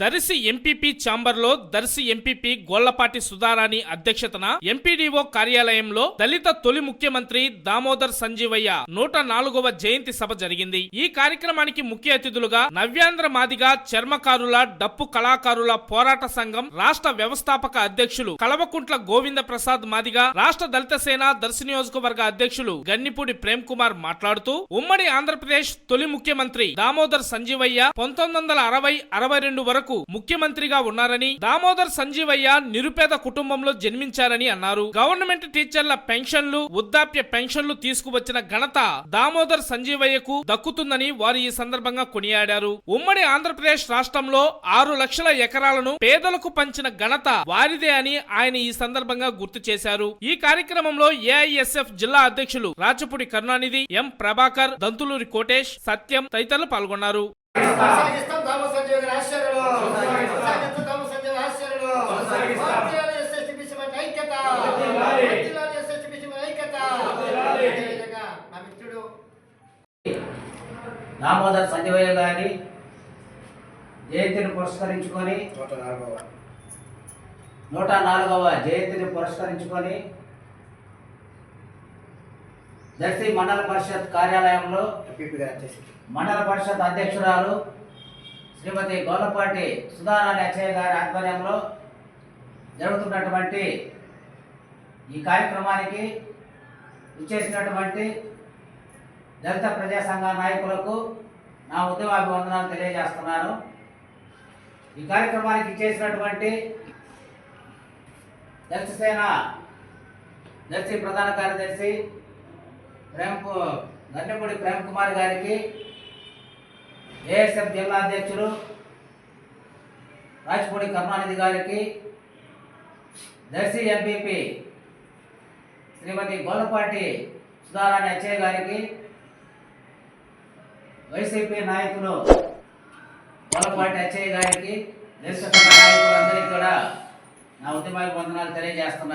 Darsi MPP ఛాంబర్లో Darsi MPP గోళ్ళపాటి Sudharani అధ్యక్షతన MPDO కార్యాలయంలో దళిత తొలి ముఖ్యమంత్రి దామోదర్ సంజీవయ్య నూట నాలుగవ జయంతి సభ జరిగింది. ఈ కార్యక్రమానికి ముఖ్య అతిథులుగా నవ్యాంధ్ర మాదిగా చర్మకారుల డప్పు కళాకారుల పోరాట సంఘం రాష్ట్ర వ్యవస్థాపక అధ్యక్షులు కలవకుంట్ల గోవింద ప్రసాద్ మాదిగా రాష్ట్ర దళిత సేన దర్శి నియోజకవర్గ అధ్యక్షులు గన్నిపూడి ప్రేమ్ కుమార్ మాట్లాడుతూ ఉమ్మడి ఆంధ్రప్రదేశ్ తొలి ముఖ్యమంత్రి దామోదర్ సంజీవయ్య పంతొమ్మిది వందల అరవై అరవై రెండు వరకు ముఖ్యమంత్రిగా ఉన్నారని దామోదర్ సంజీవయ్య నిరుపేద కుటుంబంలో జన్మించారని అన్నారు. గవర్నమెంట్ టీచర్ల పెన్షన్లు వృద్ధాప్య పెన్షన్లు తీసుకువచ్చిన ఘనత దామోదర్ సంజీవయ్యకు దక్కుతుందని వారు ఈ సందర్భంగా కొనియాడారు. ఉమ్మడి ఆంధ్రప్రదేశ్ రాష్ట్రంలో ఆరు లక్షల ఎకరాలను పేదలకు పంచిన ఘనత వారిదే అని ఆయన ఈ సందర్భంగా గుర్తు చేశారు. ఈ కార్యక్రమంలో ఏఐఎస్ఎఫ్ జిల్లా అధ్యక్షులు రాచపూడి కరుణానిధి ఎం ప్రభాకర్ దంతులూరి కోటేష్ సత్యం తదితరులు పాల్గొన్నారు. దామోదర్ సంజయ్ గారి జయంతిని పురస్కరించుకొని నూట నాలుగవ జయంతిని పురస్కరించుకొని దర్శి మండల పరిషత్ కార్యాలయంలో మండల పరిషత్ అధ్యక్షురాలు శ్రీమతి గోలపాటి సుధారాణి అచ్చయ్య గారి ఆధ్వర్యంలో జరుగుతున్నటువంటి ఈ కార్యక్రమానికి ఇచ్చేసినటువంటి దళిత ప్రజా సంఘ నాయకులకు నా ఉద్యమాభివందనాలు తెలియజేస్తున్నాను. ఈ కార్యక్రమానికి ఇచ్చేసినటువంటి దళిత సేన దర్శి ప్రధాన కార్యదర్శి ప్రేమ్ కు- ప్రేమ్ కుమార్ గారికి ఏఎస్ఎఫ్ జిల్లా అధ్యక్షులు రాజపూడి కరుణానిధి గారికి దర్శి ఎంపీపీ శ్రీమతి గోలపాటి సుధారాణి అచ్చయ్య గారికి వైసీపీ నాయకులు గోలపాటి అచ్చయ్య గారికి దర్శక నాయకులందరికీ కూడా నా ఉద్యమ వందనాలు తెలియజేస్తున్నాను.